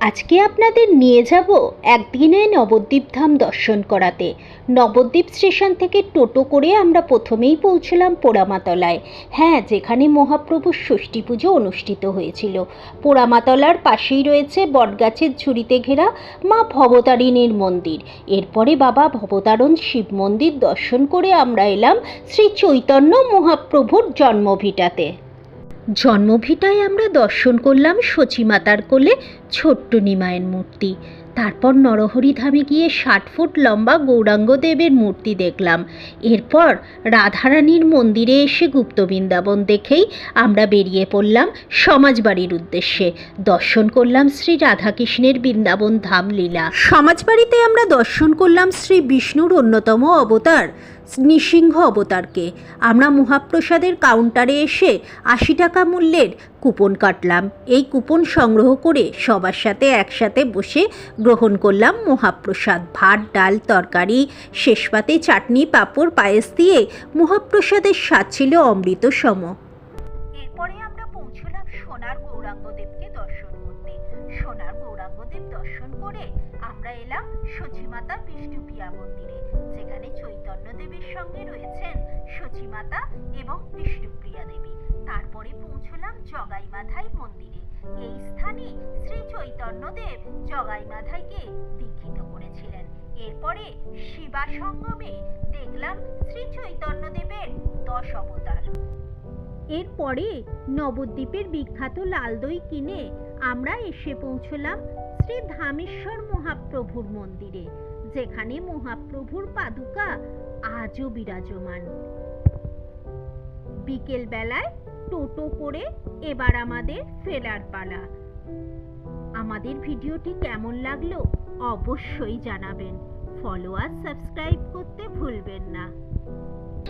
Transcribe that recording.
আজকে আপনাদের নিয়ে যাব একদিনে নবদ্বীপ ধাম দর্শন করাতে। নবদ্বীপ স্টেশন থেকে টোটো করে আমরা প্রথমেই পৌঁছলাম পোড়ামাতলায়। হ্যাঁ যেখানে মহাপ্রভুর ষষ্ঠী পুজো অনুষ্ঠিত হয়েছিল। পোড়ামাতলার পাশেই রয়েছে বটগাছের ঝুড়িতে ঘেরা মা ভবতারিণীর মন্দির। এরপরে বাবা ভবতারণ শিব মন্দির দর্শন করে আমরা এলাম শ্রী চৈতন্য মহাপ্রভুর জন্মভিটাতে। জন্মভিটায় আমরা দর্শন করলাম সচিমাতার কোলে ছোট্ট নিমায়ের মূর্তি। তারপর নরহরি ধামে গিয়ে ষাট ফুট লম্বা গৌরাঙ্গ দেবের মূর্তি দেখলাম। এরপর রাধারানীর মন্দিরে এসে গুপ্ত বৃন্দাবন দেখেই আমরা বেরিয়ে পড়লাম সমাজবাড়ির উদ্দেশ্যে। দর্শন করলাম শ্রী রাধাকৃষ্ণের বৃন্দাবন ধাম লীলা। সমাজবাড়িতে আমরা দর্শন করলাম শ্রী বিষ্ণুর অন্যতম অবতার। নৃসিংহ অবতারকে। আমরা মহাপ্রসাদের কাউন্টারে এসে আশি টাকা মূল্যের কুপন কাটলাম। এই কুপন সংগ্রহ করে সবার সাথে একসাথে বসে গ্রহণ করলাম মহাপ্রসাদ। ভাত, ডাল, তরকারি, শেষ পাতে চাটনি, পাঁপড়, পায়েস দিয়ে মহাপ্রসাদের স্বাদ ছিল অমৃত সম এরপরে আমরা পৌঁছলাম সোনার দর্শন সোনার গৌরাঙ্গদেব দর্শন করে আমরা এলাম সচিমাতা বিষ্ণুপ্রিয়া মন্দিরে। চৈতন্য দেবের সঙ্গে রয়েছেন সচিমাতা এবং বিষ্ণুপ্রিয়া দেবী। তারপরে পৌঁছলাম জগাইমাথাই মন্দিরে। এই স্থানে শ্রী চৈতন্যদেব জগাইমাথাইকে দীক্ষিত করেছিলেন। এরপরে শিবা সঙ্গমে দেখলাম শ্রী চৈতন্যদেবের দশ অবতার। এরপরে নবদ্বীপের বিখ্যাত লাল দই কিনে আমরা এসে পৌঁছলাম শ্রী ধামেশ্বর মহাপ্রভুর মন্দিরে, যেখানে মহাপ্রভুর পাদুকা আজও বিরাজমান। বিকেল বেলায় টোটো করে এবার আমাদের ফেরার পালা। আমাদের ভিডিওটি কেমন লাগল অবশ্যই জানাবেন। ফলো আর সাবস্ক্রাইব করতে ভুলবেন না।